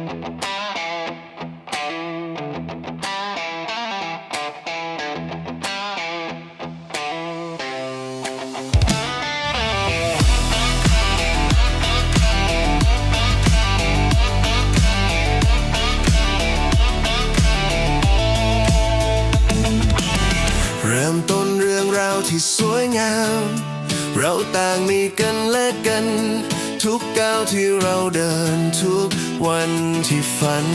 เริ่มต้นเรื่องราวที่สวยงาม เราต่างมีกันและกัน ทุกก้าวที่เราเดินทุกวันที่ฝัน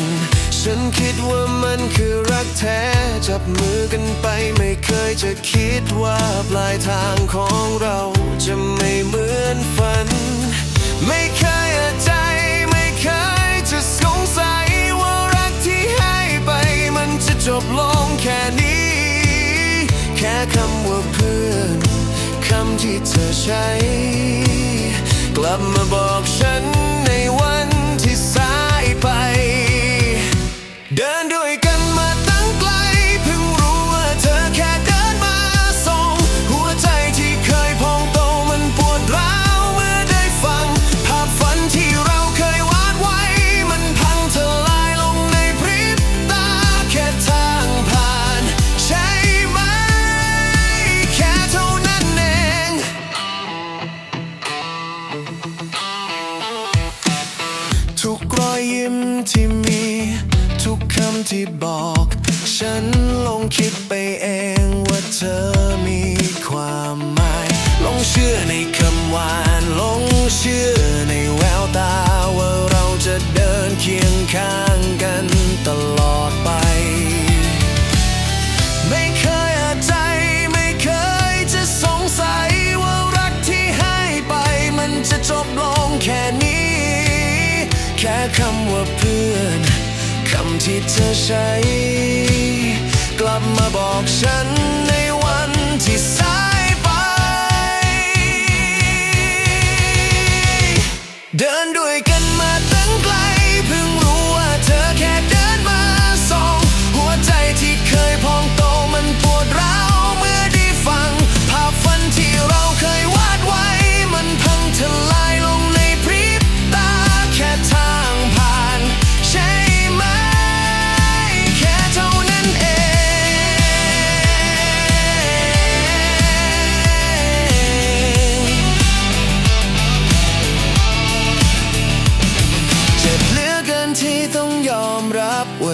ฉันคิดว่ามันคือรักแท้จับมือกันไปไม่เคยจะคิดว่าปลายทางของเราจะไม่เหมือนฝัน ไม่เคยอใจไม่เคยจะสงสัยว่ารักที่ให้ไปมันจะจบลงแค่นี้ แค่คำว่าเพื่อนคำที่เธอใช้ กลับมาบอกฉันในวัน ทุกรอยยิ้มที่มี ทุกคำที่บอก ฉันลงคิดไปเอง ค่คำว่าเพื่อนคำที่เธอใช้ กลับมาบอกฉันในวันที่สายไป เดินด้วยกัน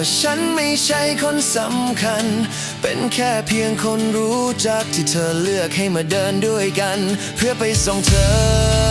ว่าฉันไม่ใช่คนสำคัญ เป็นแค่เพียงคนรู้จักที่เธอเลือกให้มาเดินด้วยกัน เพื่อไปส่งเธอ